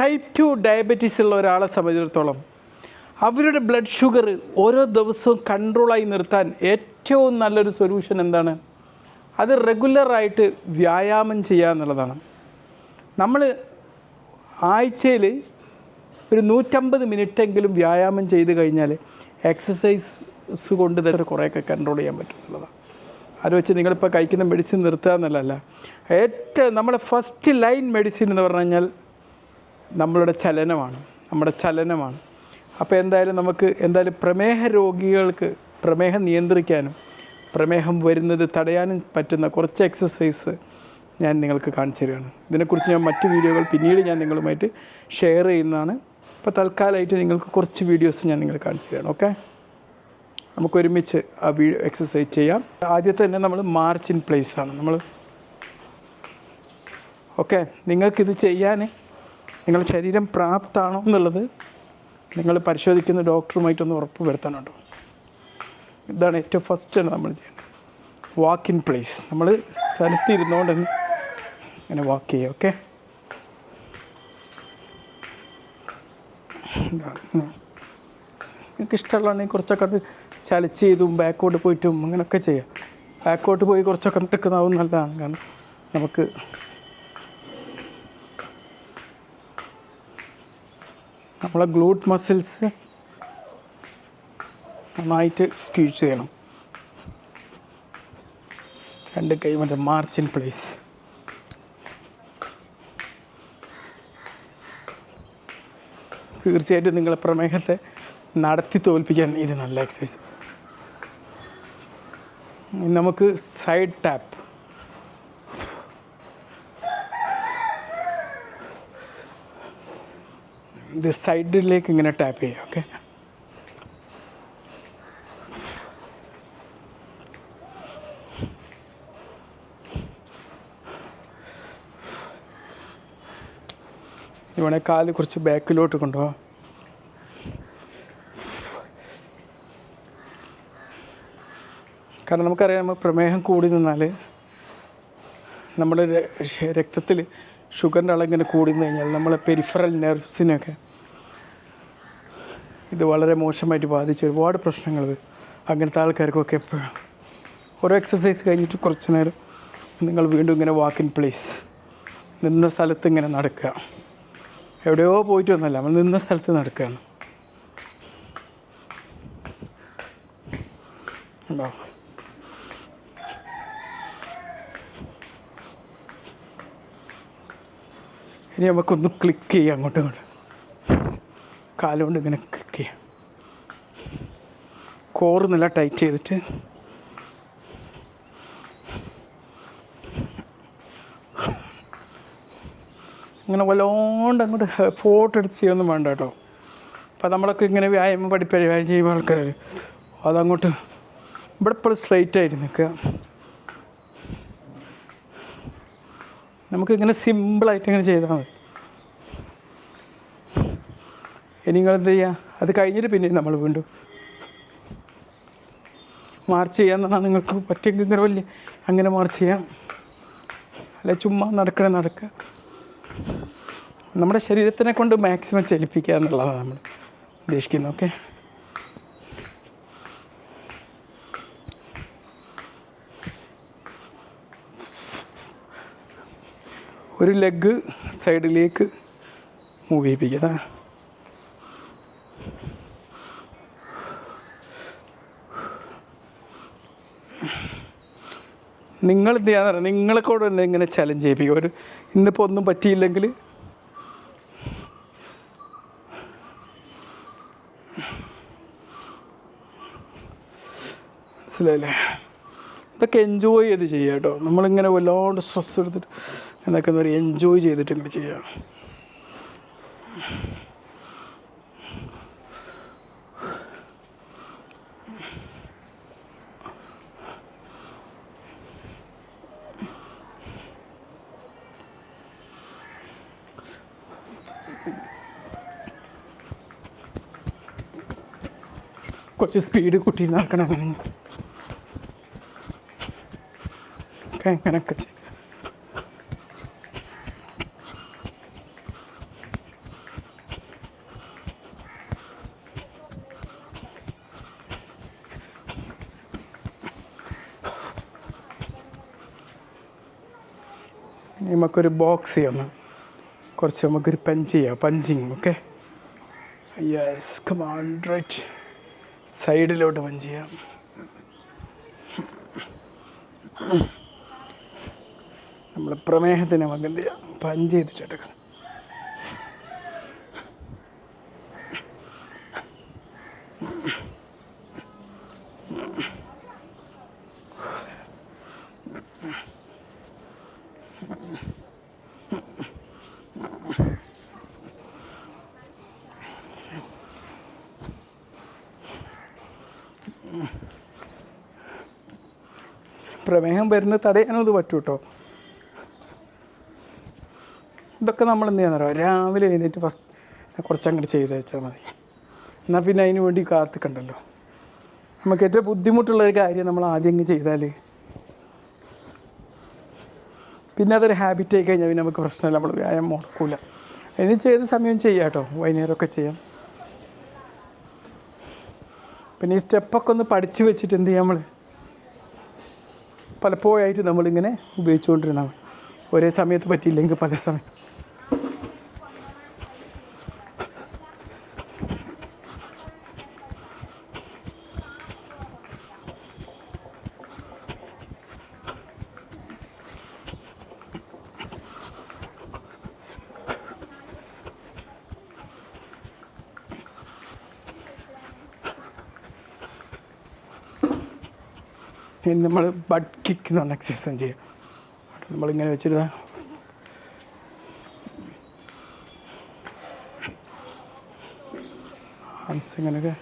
Type two diabetes ഉള്ള ഒരാളെ സംബന്ധിച്ചിടത്തോളം അവരുടെ ബ്ലഡ് ഷുഗർ ഓരോ ദിവസവും കൺട്രോളായി നിർത്താൻ ഏറ്റവും നല്ലൊരു സൊല്യൂഷൻ എന്താണ്? അത് റെഗുലറായിട്ട് വ്യായാമം ചെയ്യുക എന്നുള്ളതാണ്. നമ്മൾ ആഴ്ചയിൽ ഒരു നൂറ്റമ്പത് മിനിറ്റെങ്കിലും വ്യായാമം ചെയ്ത് കഴിഞ്ഞാൽ എക്സസൈസ് കൊണ്ട് തന്നെ കുറേയൊക്കെ കൺട്രോൾ ചെയ്യാൻ പറ്റും എന്നുള്ളതാണ്. അത് വെച്ച് നിങ്ങളിപ്പോൾ കഴിക്കുന്ന മെഡിസിൻ നിർത്തുക എന്നുള്ളതല്ല ഏറ്റവും നമ്മുടെ ഫസ്റ്റ് ലൈൻ മെഡിസിൻ എന്ന് പറഞ്ഞു കഴിഞ്ഞാൽ നമ്മളുടെ ചലനമാണ് നമ്മുടെ ചലനമാണ്. അപ്പോൾ എന്തായാലും നമുക്ക് എന്തായാലും പ്രമേഹ രോഗികൾക്ക് പ്രമേഹം നിയന്ത്രിക്കാനും പ്രമേഹം വരുന്നത് തടയാനും പറ്റുന്ന കുറച്ച് എക്സസൈസ് ഞാൻ നിങ്ങൾക്ക് കാണിച്ചു തരികയാണ്. ഇതിനെക്കുറിച്ച് ഞാൻ മറ്റു വീഡിയോകൾ പിന്നീട് ഞാൻ നിങ്ങളുമായിട്ട് ഷെയർ ചെയ്യുന്നതാണ്. അപ്പോൾ തൽക്കാലമായിട്ട് നിങ്ങൾക്ക് കുറച്ച് വീഡിയോസ് ഞാൻ നിങ്ങൾ കാണിച്ചു തരികയാണ് ഓക്കെ നമുക്ക് ഒരുമിച്ച് ആ വീഡിയോ എക്സസൈസ് ചെയ്യാം. ആദ്യത്തെ തന്നെ നമ്മൾ മാർച്ച് ഇൻ പ്ലേസ് ആണ്. നമ്മൾ ഓക്കെ നിങ്ങൾക്കിത് ചെയ്യാൻ നിങ്ങളുടെ ശരീരം പ്രാപ്താണോ എന്നുള്ളത് നിങ്ങൾ പരിശോധിക്കുന്ന ഡോക്ടറുമായിട്ടൊന്ന് ഉറപ്പ് വരുത്താനുണ്ടോ ഇതാണ് ഏറ്റവും ഫസ്റ്റാണ് നമ്മൾ ചെയ്യേണ്ടത്. വാക്ക് ഇൻ പ്ലേസ് നമ്മൾ സ്ഥലത്തിരുന്നുകൊണ്ട് തന്നെ അങ്ങനെ വാക്ക് ചെയ്യുക ഓക്കെ നിങ്ങൾക്ക് ഇഷ്ടമുള്ളതാണെങ്കിൽ കുറച്ചൊക്കെ അത് ചലിച്ച് ചെയ്തും ബാക്കോട്ട് പോയിട്ടും അങ്ങനെയൊക്കെ ചെയ്യാം. ബാക്കോട്ട് പോയി കുറച്ചൊക്കെ നിൽക്കുന്നതാവും നല്ലതാണ്. കാരണം നമുക്ക് നമ്മളെ ഗ്ലൂട്ട് മസിൽസ് നന്നായിട്ട് സ്ക്യൂച്ച് ചെയ്യണം. രണ്ട് കൈ മറ്റേ മാർച്ച് ഇൻ പ്ലേസ് തീർച്ചയായിട്ടും നിങ്ങളെ പ്രമേഹത്തെ നടത്തി തോൽപ്പിക്കാൻ ഇത് നല്ല എക്സസൈസ് നമുക്ക് സൈഡ് ടാപ്പ് ഇത് സൈഡിലേക്ക് ഇങ്ങനെ ടാപ്പ് ചെയ്യാം ഓക്കെ ഇവിടെ കാൽ കുറച്ച് ബാക്കിലോട്ട് കൊണ്ടുപോകാം കാരണം നമുക്കറിയാം നമ്മൾ പ്രമേഹം കൂടി നിന്നാൽ നമ്മുടെ രക്തത്തിൽ ഷുഗറിന്റെ അളവ് ഇങ്ങനെ കൂടി നിന്ന് കഴിഞ്ഞാൽ നമ്മളെ പെരിഫറൽ നെർവ്സിനൊക്കെ ഇത് വളരെ മോശമായിട്ട് ബാധിച്ച് ഒരുപാട് പ്രശ്നങ്ങൾ അങ്ങനത്തെ ആൾക്കാർക്കൊക്കെ എപ്പോഴും ഓരോ എക്സസൈസ് കഴിഞ്ഞിട്ട് കുറച്ച് നേരം നിങ്ങൾ വീണ്ടും ഇങ്ങനെ വാക്ക് ഇൻ പ്ലേസ് നിന്ന സ്ഥലത്ത് ഇങ്ങനെ നടക്കുക. എവിടെയോ പോയിട്ട് വന്നല്ല നമ്മൾ നിന്ന സ്ഥലത്ത് നടക്കുകയാണ്. ഉണ്ടോ? ഇനി നമുക്കൊന്ന് ക്ലിക്ക് ചെയ്യാം അങ്ങോട്ടും ഇങ്ങോട്ട്. കാലുകൊണ്ട് ഇങ്ങനെ കോറ് നല്ല ടൈറ്റ് ചെയ്തിട്ട് ഇങ്ങനെ വല്ലോണ്ട് അങ്ങോട്ട് ഫോട്ടോ എടുത്ത് ചെയ്യൊന്നും വേണ്ട കേട്ടോ. അപ്പോൾ നമ്മളൊക്കെ ഇങ്ങനെ വ്യായാമം പഠിപ്പിക്കുക വ്യായാമം ചെയ്യുമ്പോൾ ആൾക്കാർ അതങ്ങോട്ട് ഇവിടെ ഇപ്പോൾ സ്ട്രെയിറ്റ് ആയിട്ട് നിൽക്കുക. നമുക്കിങ്ങനെ സിമ്പിളായിട്ട് ഇങ്ങനെ ചെയ്താൽ മതി. ഇനി നിങ്ങൾ എന്ത് ചെയ്യുക? അത് കഴിഞ്ഞിട്ട് പിന്നെ നമ്മൾ വീണ്ടും മാർച്ച് ചെയ്യാൻ നിങ്ങൾക്ക് പറ്റിയെങ്കിൽ ഇങ്ങനെ വലിയ അങ്ങനെ മാർച്ച് ചെയ്യാം. അല്ല ചുമ്മാ നടക്കണേ നടക്കുക നമ്മുടെ ശരീരത്തിനെ കൊണ്ട് മാക്സിമം ചലിപ്പിക്കുക എന്നുള്ളതാണ് നമ്മൾ ഉദ്ദേശിക്കുന്നത് ഓക്കെ ഒരു ലെഗ് സൈഡിലേക്ക് മൂവ് ചെയ്യിപ്പിക്കുക നിങ്ങൾ എന്ത് ചെയ്യാന്ന് പറയാം നിങ്ങളെ കൂടെ തന്നെ ഇങ്ങനെ ചലഞ്ച് ചെയ്യിപ്പിക്കും. ഒരു ഇന്നിപ്പോൾ ഒന്നും പറ്റിയില്ലെങ്കിൽ മനസ്സിലായില്ലേ? ഇതൊക്കെ എൻജോയ് ചെയ്ത് ചെയ്യുക കേട്ടോ. നമ്മളിങ്ങനെ വല്ലാണ്ട് സ്ട്രെസ് എടുത്തിട്ട് എന്നൊക്കെ എന്താ പറയുക എൻജോയ് ചെയ്തിട്ട് ഇങ്ങനെ ചെയ്യുക. കുറച്ച് സ്പീഡ് കൂട്ടി നടക്കണം. അങ്ങനെ ഒക്കെ അങ്ങനെയൊക്കെ നമുക്കൊരു ബോക്സ് ചെയ്യാം. കുറച്ച് നമുക്കൊരു പഞ്ച് ചെയ്യാം. Punching okay yes come on right സൈഡിലോട്ട് പഞ്ച് ചെയ്യാം. നമ്മൾ പ്രമേഹത്തിന് നമുക്ക് എന്ത് ചെയ്യാം പഞ്ച് ചെയ്തിട്ടെടുക്കണം പ്രമേഹം വരുന്നത് തടയാനും ഇത് പറ്റൂ കേട്ടോ ഇതൊക്കെ നമ്മൾ എന്ത് ചെയ്യാൻ പറയുക രാവിലെ എഴുന്നേറ്റ് ഫസ്റ്റ് കുറച്ച് അങ്ങോട്ട് ചെയ്ത് വെച്ചാൽ മതി. എന്നാൽ പിന്നെ അതിന് വേണ്ടി കാത്തിക്കണ്ടല്ലോ. നമുക്ക് ഏറ്റവും ബുദ്ധിമുട്ടുള്ള ഒരു കാര്യം നമ്മൾ ആദ്യം ചെയ്താൽ പിന്നെ അതൊരു ഹാബിറ്റ് ആയി കഴിഞ്ഞാൽ പിന്നെ നമുക്ക് പ്രശ്നമില്ല. നമ്മൾ വ്യായാമം മുടക്കൂല ഇനി ചെയ്ത സമയം ചെയ്യാം കേട്ടോ. വൈകുന്നേരമൊക്കെ ചെയ്യാം. പിന്നെ ഈ സ്റ്റെപ്പൊക്കെ ഒന്ന് പഠിച്ചു വെച്ചിട്ട് എന്ത് ചെയ്യാം നമ്മൾ പലപ്പോഴായിട്ട് നമ്മളിങ്ങനെ ഉപയോഗിച്ചുകൊണ്ടിരുന്നാൽ മതി ഒരേ സമയത്ത് പറ്റിയില്ലെങ്കിൽ പല സമയം. ഇനി നമ്മൾ ബഡ് കിക്ക് എന്ന് പറഞ്ഞ എക്സസൈസും ചെയ്യും. നമ്മളിങ്ങനെ വെച്ചിരുന്ന ആംസ് ഇങ്ങനെയൊക്കെ.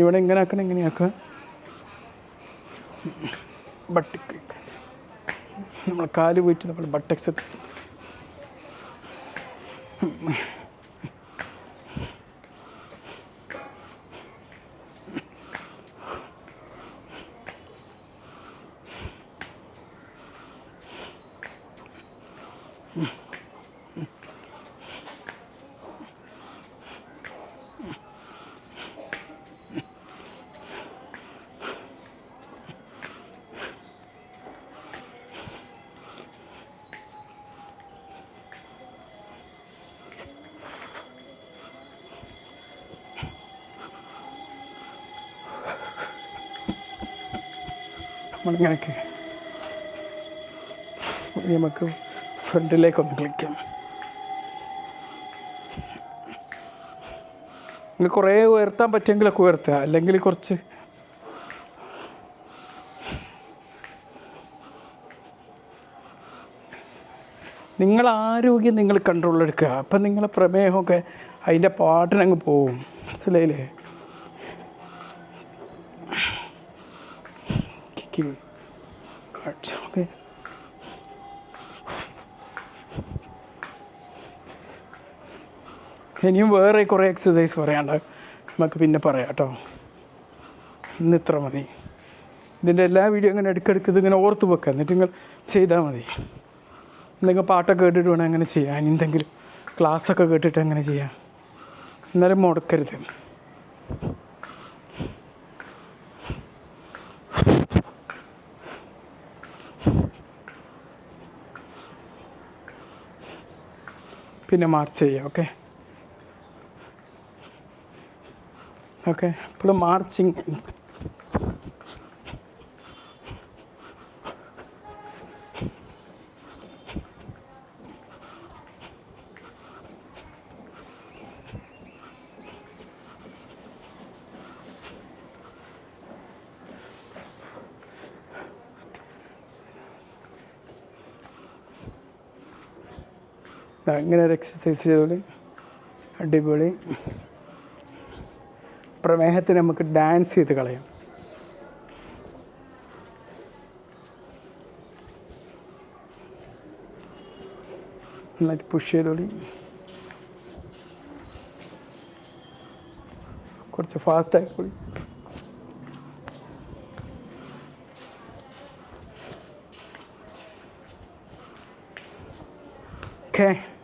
ഇവിടെ ഇങ്ങനെ ആക്കണം ഇങ്ങനെയാക്കുക ബട്ട് കിക്സ് നമ്മൾ കാൽ പോയിട്ട് നമ്മൾ ബട്ടക്സ് നമ്മളിങ്ങനെയൊക്കെ ഇനി നമുക്ക് ഫ്രണ്ടിലേക്കൊന്ന് ക്ലിക്കാം നിങ്ങൾ കുറേ ഉയർത്താൻ പറ്റുമെങ്കിലൊക്കെ ഉയർത്തുക. അല്ലെങ്കിൽ കുറച്ച് നിങ്ങൾ ആരോഗ്യം നിങ്ങൾ കൺട്രോളിലെടുക്കുക അപ്പം നിങ്ങളെ പ്രമേഹമൊക്കെ അതിന്റെ പാട്ടിനങ്ങ് പോവും മനസ്സിലായില്ലേ? Kicking Okay. ഇനിയും വേറെ കുറേ എക്സസൈസ് പറയാണ്ട് നമുക്ക് പിന്നെ പറയാം കേട്ടോ. ഇന്ന് ഇത്ര മതി. ഇതിന്റെ എല്ലാ വീഡിയോ ഇങ്ങനെ ഇടയ്ക്കിടയ്ക്ക് ഇതിങ്ങനെ ഓർത്ത് വെക്കുക എന്നിട്ട് നിങ്ങൾ ചെയ്താൽ മതി. എന്തെങ്കിലും പാട്ടൊക്കെ കേട്ടിട്ട് വേണം അങ്ങനെ ചെയ്യാം ഇനി എന്തെങ്കിലും ക്ലാസ്സൊക്കെ കേട്ടിട്ട് അങ്ങനെ ചെയ്യാം. എന്നാലും മുടക്കരുത്. പിന്നെ മാർച്ച് ചെയ്യുക ഓക്കെ? ഓക്കെ ഇപ്പോൾ മാർച്ചിങ് അങ്ങനെ ഒരു എക്സസൈസ് ചെയ്തോളി. അടിപൊളി. പ്രമേഹത്തിന് നമുക്ക് ഡാൻസ് ചെയ്ത് കളയാം. നന്നായിട്ട് പുഷ് ചെയ്തോളി. കുറച്ച് ഫാസ്റ്റ് ആയിക്കോളി. ഓക്കെ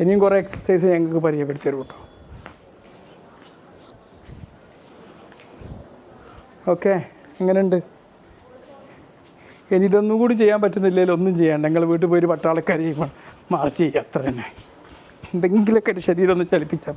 ഇനിയും കുറേ എക്സസൈസ് ഞങ്ങൾക്ക് പരിചയപ്പെടുത്തി തരും കേട്ടോ ഓക്കെ എങ്ങനെയുണ്ട്? ഇനി ഇതൊന്നും കൂടി ചെയ്യാൻ പറ്റുന്നില്ലെങ്കിൽ ഒന്നും ചെയ്യണ്ട ഞങ്ങൾ വീട്ടിൽ പോയി ഒരു പട്ടാളക്കാരി മാർച്ച് ചെയ്യുക അത്ര തന്നെ. എന്തെങ്കിലുമൊക്കെ ഒരു ശരീരം ഒന്ന് ചലിപ്പിച്ചാൽ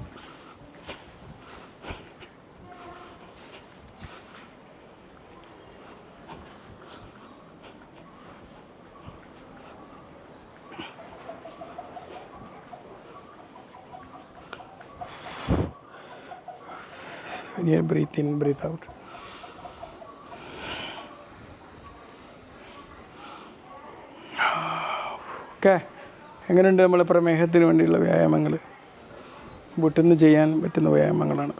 മതി. breathe in, breathe out. Okay എങ്ങനെയുണ്ട് നമ്മൾ പ്രമേഹത്തിന് വേണ്ടിയുള്ള വ്യായാമങ്ങൾ വീട്ടിൽ നിന്ന് ചെയ്യാൻ പറ്റുന്ന വ്യായാമങ്ങളാണ്